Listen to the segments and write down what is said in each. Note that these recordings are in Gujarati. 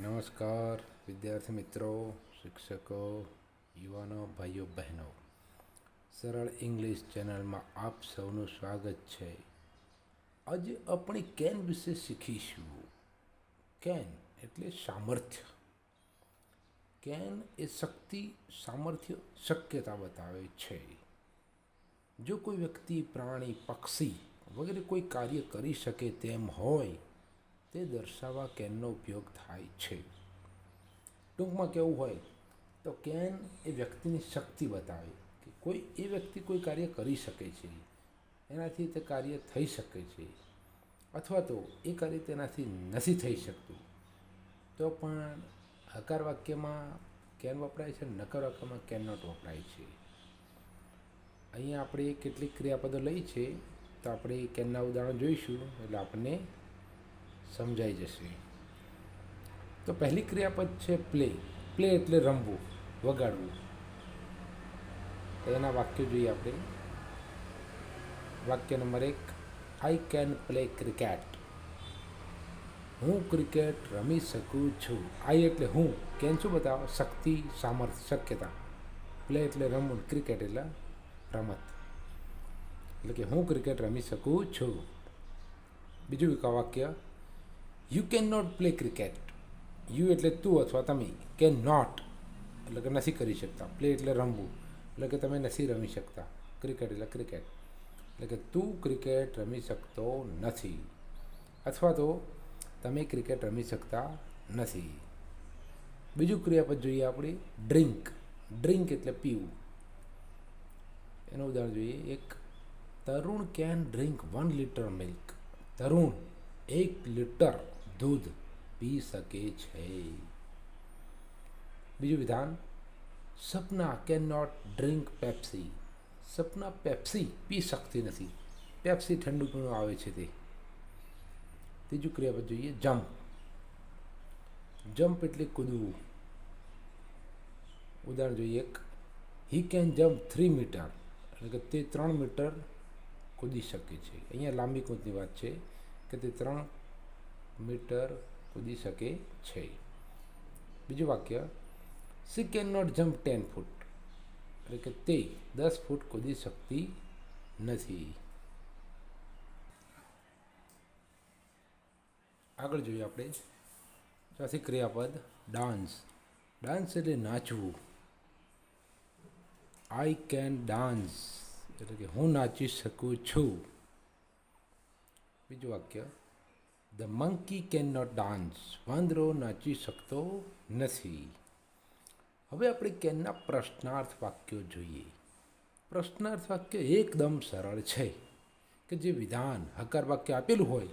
નમસ્કાર, વિદ્યાર્થી મિત્રો, શિક્ષકો, યુવાનો, ભાઈઓ, બહેનો. સરળ ઇંગ્લિશ ચેનલમાં આપ સૌનું સ્વાગત છે. આજે આપણે કેન વિશે શીખીશું. કેન એટલે સામર્થ્ય. કેન એ શક્તિ, સામર્થ્ય, શક્યતા બતાવે છે. જો કોઈ વ્યક્તિ, પ્રાણી, પક્ષી વગેરે કોઈ કાર્ય કરી શકે તેમ હોય તે દર્શાવવા કેનનો ઉપયોગ થાય છે. ટૂંકમાં કેવું હોય તો કેન એ વ્યક્તિની શક્તિ બતાવે કે કોઈ, એ વ્યક્તિ કોઈ કાર્ય કરી શકે છે. એનાથી તે કાર્ય થઈ શકે છે. અથવા તો એ કાર્ય તેનાથી નથી થઈ શકતું. તો પણ હકાર વાક્યમાં કેન વપરાય છે, નકાર વાક્યમાં કેન નોટ વપરાય છે. અહીંયા આપણે કેટલીક ક્રિયાપદો લઈ છે, તો આપણે કેનના ઉદાહરણ જોઈશું. એટલે આપણને સમજાઈ જશે. તો પહેલી ક્રિયાપદ છે પ્લે. પ્લે એટલે રમવું, વગાડવું. તો એના વાક્યો જોઈએ આપણે. વાક્ય નંબર એક આઈ કેન પ્લે ક્રિકેટ હું ક્રિકેટ રમી શકું છું. આઈ એટલે હું. કેન શું બતાવો? શક્તિ સામર્થ્ય શક્યતા. પ્લે એટલે રમવું, ક્રિકેટ એટલે રમત. એટલે કે હું ક્રિકેટ રમી શકું છું. બીજું વાક્ય you can not play cricket you એટલે તું અથવા તમે કેન નોટ એટલે કે નથી કરી શકતા. પ્લે એટલે રમવું. એટલે કે તમે નથી રમી શકતા. ક્રિકેટ એટલે ક્રિકેટ એટલે કે તું ક્રિકેટ રમી શકતો નથી. અથવા તો તમે ક્રિકેટ રમી શકતા નથી. બીજું ક્રિયાપદ જોઈએ આપણે. ડ્રિંક ડ્રિંક એટલે પીવું. એનું ઉદાહરણ જોઈએ. એક Tarun can drink one litre milk Tarun, એક લીટર દૂધ પી શકે છે. બીજું વિધાન, Sapna can not drink Pepsi Sapna Pepsi પી શકતી નથી. પેપ્સી ઠંડુ પીણું આવે છે તે. ત્રીજું ક્રિયાપદ જોઈએ જમ્પ જમ્પ એટલે કૂદવું. ઉદાહરણ જોઈએ એક. He can jump three metre એટલે કે તે ત્રણ મીટર કૂદી શકે છે. અહીંયા લાંબી કૂદની વાત છે કે તે ત્રણ મીટર કૂદી શકે છે. બીજું વાક્ય she can not jump ten foot એટલે કે તે દસ ફૂટ કૂદી શકતી નથી. આગળ જોઈએ આપણે ચોથી ક્રિયાપદ ડાન્સ ડાન્સ એટલે નાચવું. આઈ કેન ડાન્સ એટલે કે હું નાચી શકું છું. બીજું વાક્ય the monkey can not dance વાંદરો નાચી શકતો નથી. હવે આપણે કેનના પ્રશ્નાર્થ વાક્યો જોઈએ. પ્રશ્નાર્થ વાક્ય એકદમ સરળ છે કે જે વિધાન હકાર વાક્ય આપેલું હોય,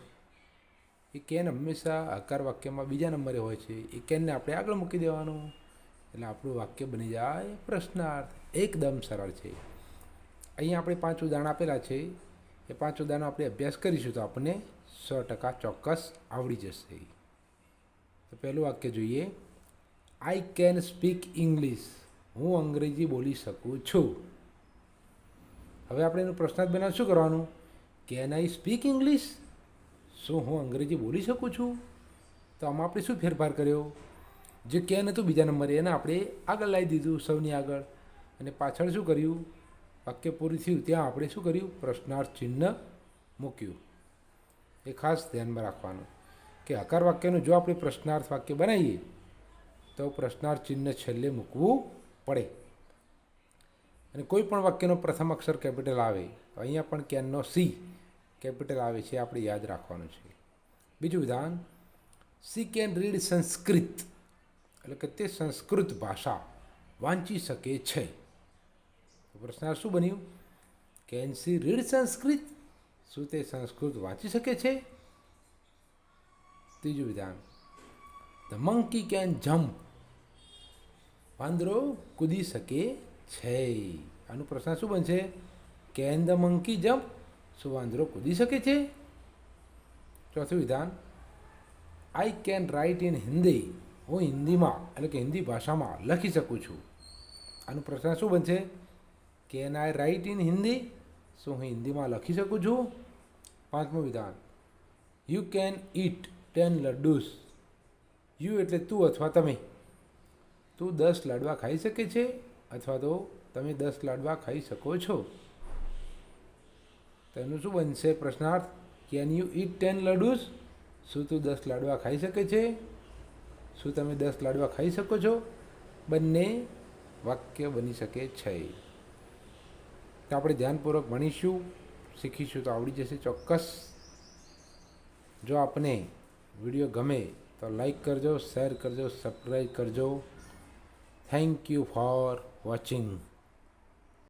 એ કેન હંમેશા હકાર વાક્યમાં બીજા નંબરે હોય છે. એ કેનને આપણે આગળ મૂકી દેવાનું. એટલે આપણું વાક્ય બની જાય પ્રશ્નાર્થ. એકદમ સરળ છે. અહીંયા આપણે પાંચ ઉદાહરણ આપેલા છે. એ પાંચ ઉદાહરણો આપણે અભ્યાસ કરીશું તો આપણને સો ટકા ચોક્કસ આવડી જશે. તો પહેલું વાક્ય જોઈએ. આઈ કેન સ્પીક ઇંગ્લિશ હું અંગ્રેજી બોલી શકું છું. હવે આપણે એનું પ્રશ્નાર્થ બનાવ શું કરવાનું? કેન આઈ સ્પીક ઇંગ્લિશ શું હું અંગ્રેજી બોલી શકું છું? તો આમાં આપણે શું ફેરફાર કર્યો? જે કેન હતું બીજા નંબરે, એને આપણે આગળ લાવી દીધું સૌની આગળ. અને પાછળ શું કર્યું? વાક્ય પૂરું થયું ત્યાં આપણે શું કર્યું? પ્રશ્નાર્થ ચિહ્ન મૂક્યું. એ ખાસ ધ્યાનમાં રાખવાનું કે હકાર વાક્યનું જો આપણે પ્રશ્નાર્થ વાક્ય બનાવીએ, તો પ્રશ્નાર્થ ચિહ્ન છેલ્લે મૂકવું પડે. અને કોઈ પણ વાક્યનો પ્રથમ અક્ષર કેપિટલ આવે, તો અહીંયા પણ કેનનો સી કેપિટલ આવે છે આપણે યાદ રાખવાનું છે. બીજું વિધાન સી કેન રીડ સંસ્કૃત, એટલે કે તે સંસ્કૃત ભાષા વાંચી શકે છે. પ્રશ્નાર્થ શું બન્યું? Can she read Sanskrit? શું તે સંસ્કૃત વાંચી શકે છે? ત્રીજું વિધાન. ધ મંકી કેન જમ્પ વાંદરો કૂદી શકે છે. આનું પ્રશ્ન શું બનશે? કેન ધ મંકી જમ્પ શું વાંદરો કૂદી શકે છે? ચોથું વિધાન. I can write in Hindi હું હિન્દીમાં, એટલે કે હિન્દી ભાષામાં લખી શકું છું. આનું પ્રશ્ન શું બનશે? Can I write in Hindi શું હું હિન્દીમાં લખી શકું છું? પાંચમું વિધાન. You can eat ten laddus you એટલે તું અથવા તમે. તું દસ લાડવા ખાઈ શકે છે અથવા તો તમે દસ લાડવા ખાઈ શકો છો. તેનું શું બનશે પ્રશ્નાર્થ? Can you eat ten laddus શું તું દસ લાડવા ખાઈ શકે છે? શું તમે દસ લાડવા ખાઈ શકો છો? બંને વાક્ય બની શકે છે. તો આપણે ધ્યાનપૂર્વક ભણીશું, શીખીશું તો આવડી જશે ચોક્કસ. જો આપને વીડિયો ગમે તો લાઈક કરજો, શેર કરજો, સબસ્ક્રાઈબ કરજો. Thank you for watching